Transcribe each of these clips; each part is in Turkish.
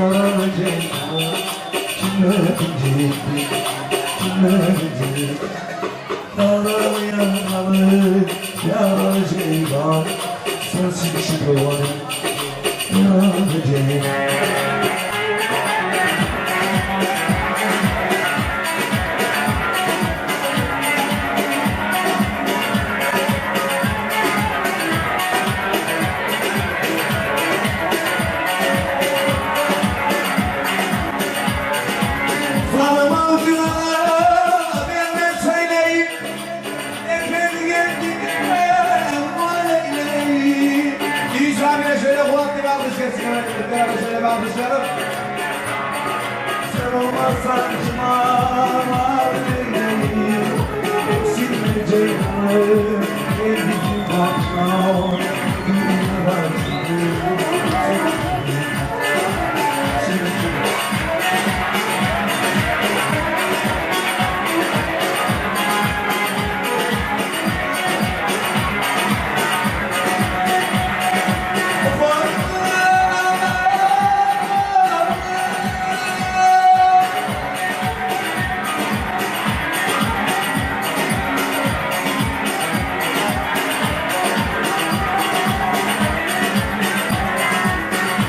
yaracak Kim ölecek Kim ölecek Dalım yaralı Yaracak Sensiz şu duvarı Yaracak gelsin hemen beraber şöyle Sen olmazsan var eyleyin Silme ceylanı Kendisi bakma Dünya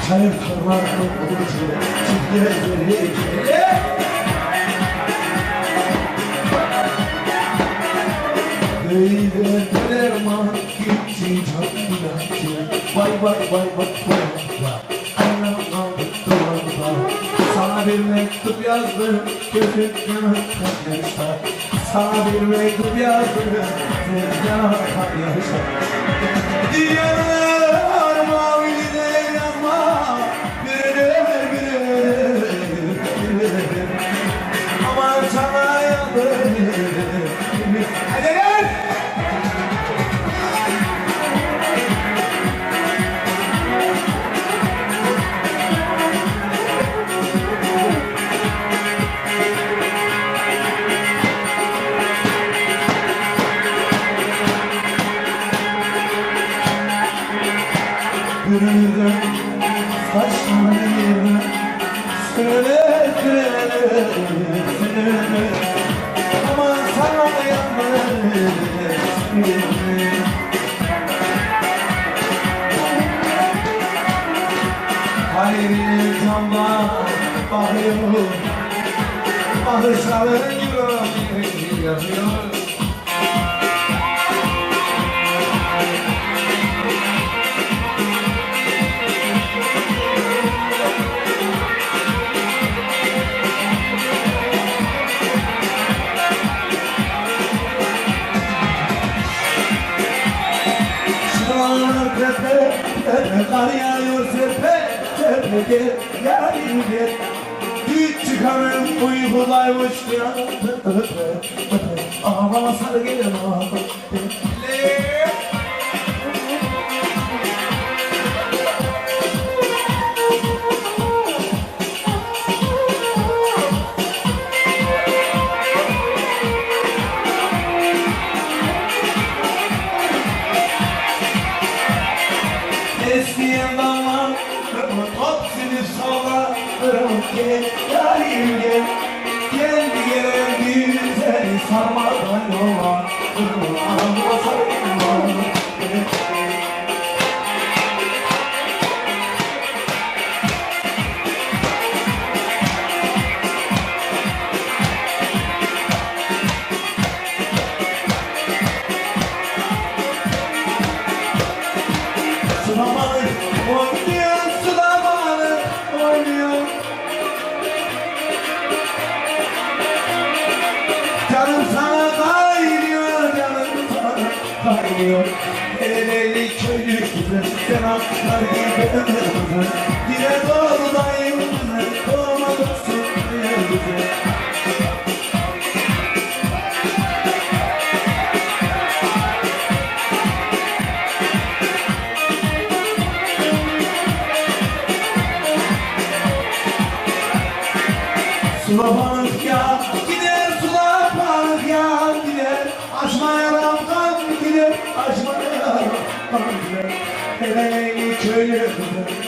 Çayır karlarının bulucu Çiftleri Böyle derman gitti canlılar Vay vay vay vay vay vay aldı duvarda Sana bir mektup yazdım Gözüm yanaktan yaşlar Sana bir mektup yazdım Gözüm yanaktan yaşlar Diyarlar gel, yarim gel. Hiç çıkarım uygulaymış ya, ağlama sarı gelin ağlama. Top seni sallarım gel, yarim gel. Gelen bir seni sarmadan yola, ağlama sarı gelin sana kaynıyor. Ereğli köylü kızı, sen aklar gibi. Yine doğrudayım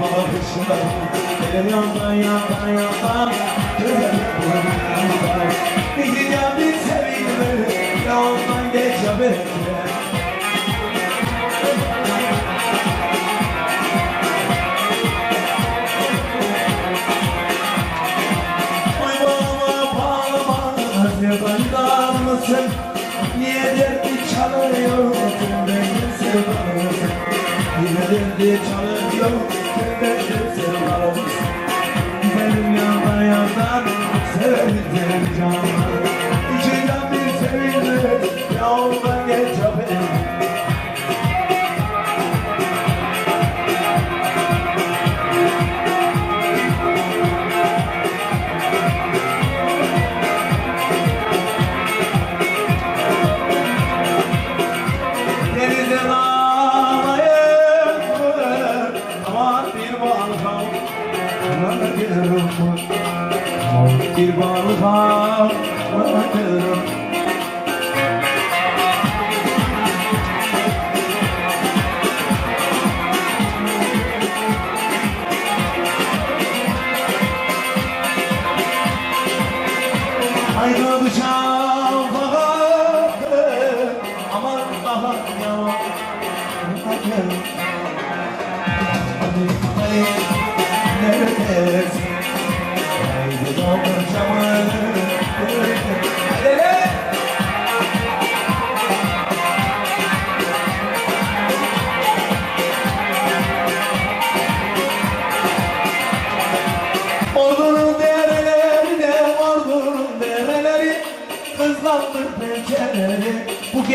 Bakışlar Ele yandan yandan yandan dünya bir sevinme Ya ondan geç haberle Oy baba bağlama Sevdandan mısın? Niye derdi çalıyorsun beni sevdanımsın? Niye derdi çalıyorsun beni sevdanımsın? Benim yandan yandan severim seni sevinme Yoldan geç haberim Aman bir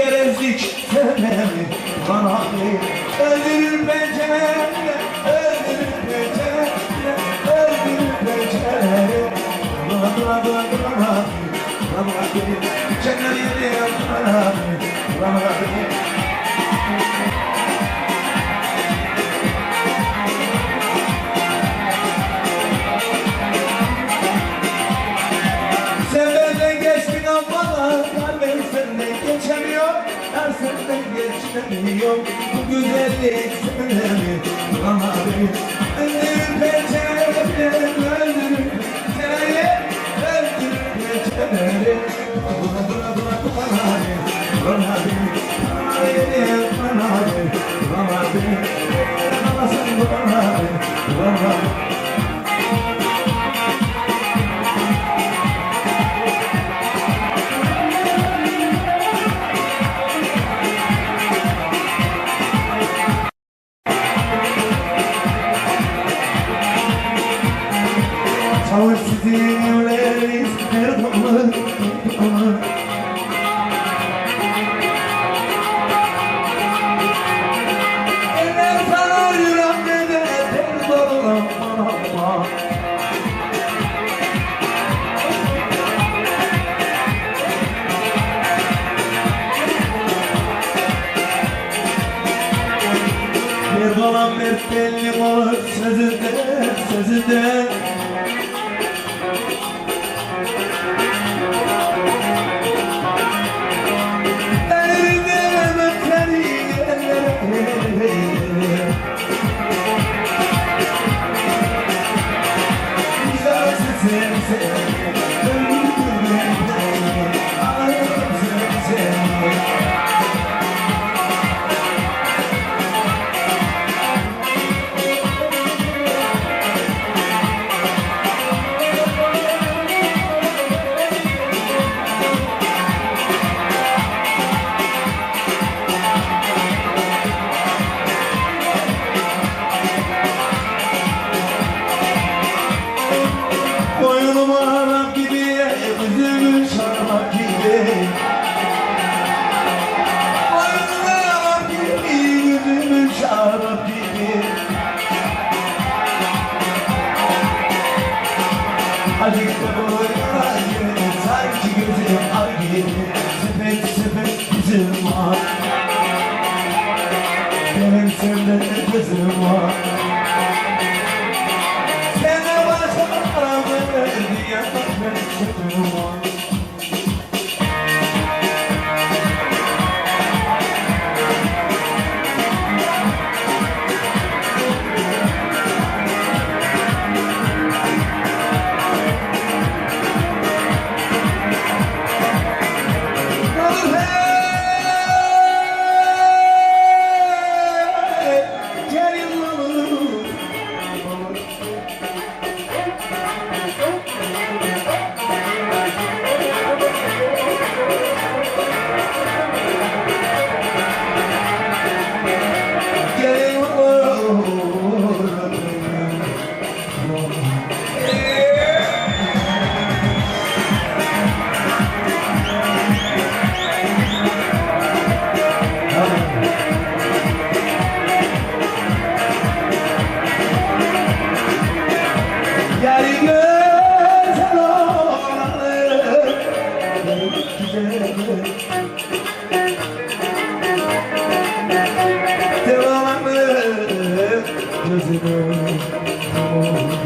bu gerezlik sevmemi Bana öldürür pençeleri, öldürür pençeleri Öldürür pençeleri. Dura dura dura dura dura Dura bir, çenleri dura bir, geçemiyor Bu güzellik senden Ama beni öldürür pençeleri Öldürür pençeleri Öldürür pençeleri Buna buna buna beni Bana beni Bana her dolu dolu Eller sarar yüreğimde de dolu bana Bir dolan bir belli olur sözünde, sözünde De boynuma gibi, sanki gözüm ay gibi Sepet sepet bizim var. Benim senden gözüm var prisoner. Oh.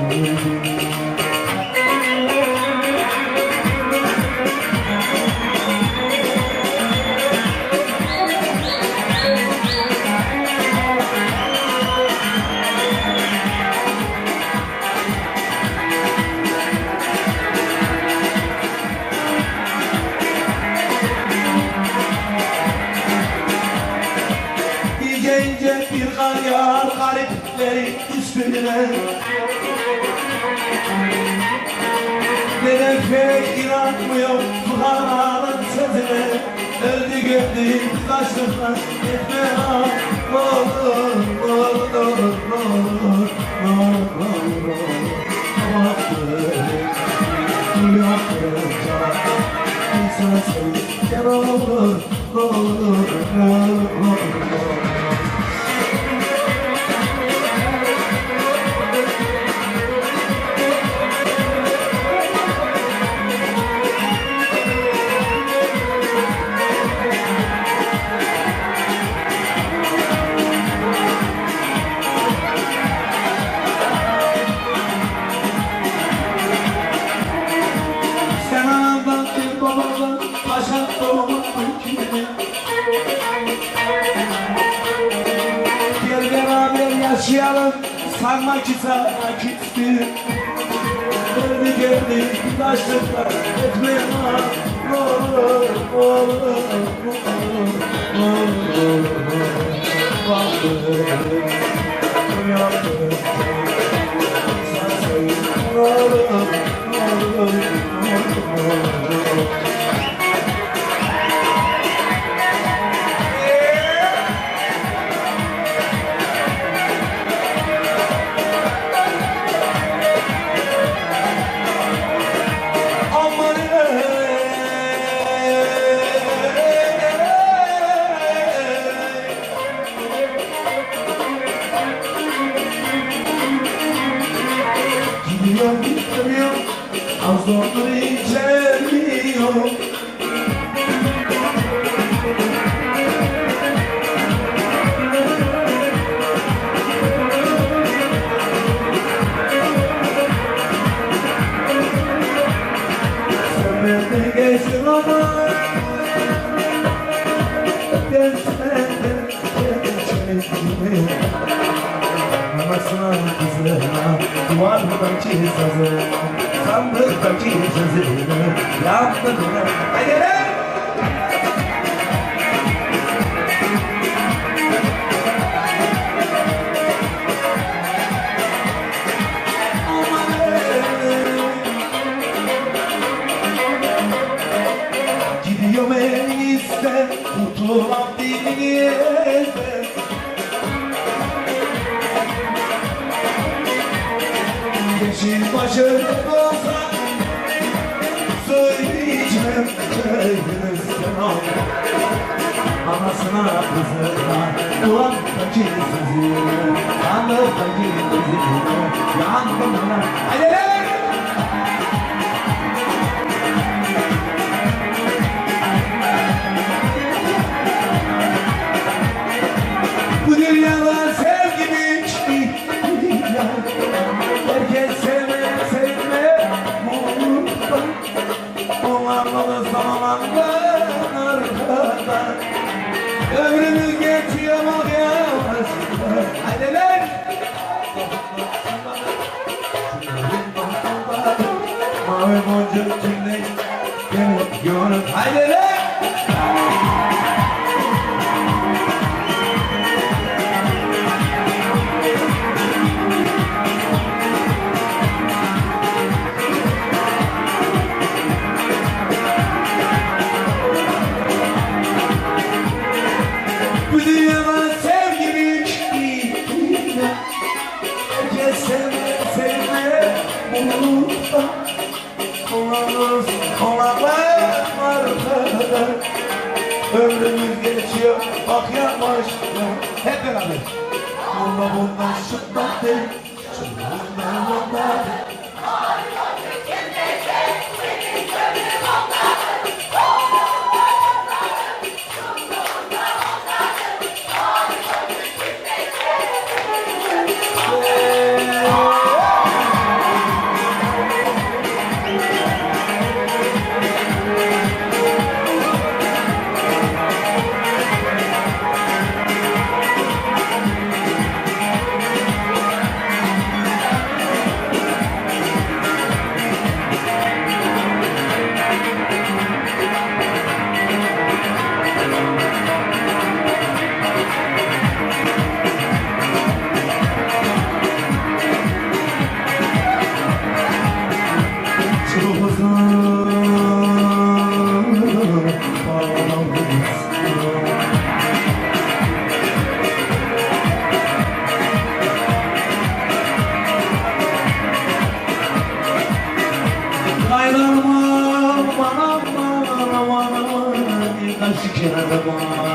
taşlar etme ha Olur, olur, olur, olur, olur, olur Yapacak insansın Gel olur, olur, olur, olur Gel beraber yaşayalım. Sanma ki sana gitti Geldi geldi taşlıklar Etmeye ne olur ne olur. Ne olur Varlığım Yardım Sensin Varlığım Varlığım Yapmadılar. Haydi. anasına kızına Kulağımdaki sizi, kanımdaki sizi Yandım ona, el ele Jai Bhagwan.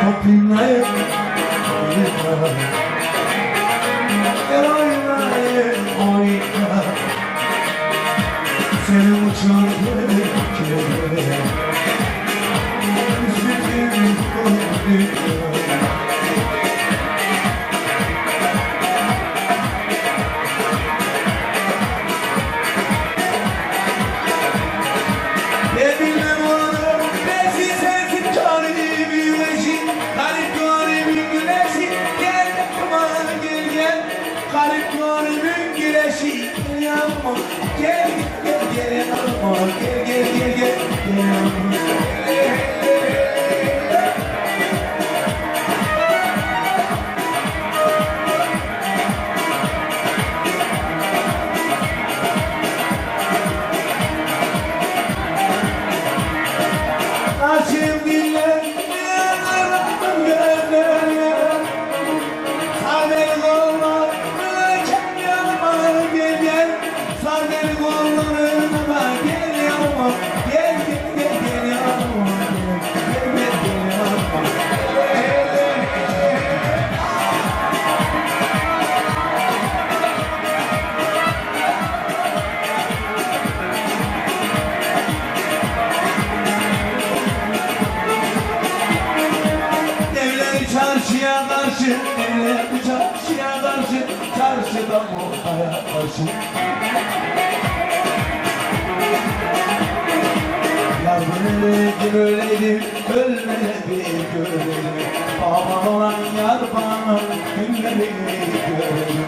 Happy night. forget. hayat başı Yardım görelim, ölmene görelim Babam olan yar bana, günleri görelim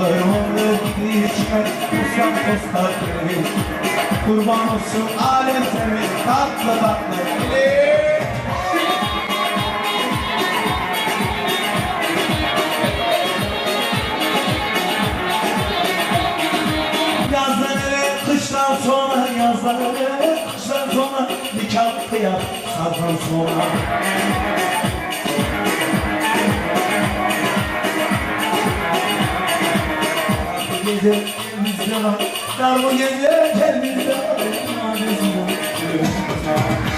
Yollarımda gidişmez, ustam tostak Kurban olsun alem alemsemiz, tatlı tatlı. bilir Sazları kışlar sonra nikah kıyar sazdan sonra Gece bizde var Darbu gece kendimizde var Kendimizde var.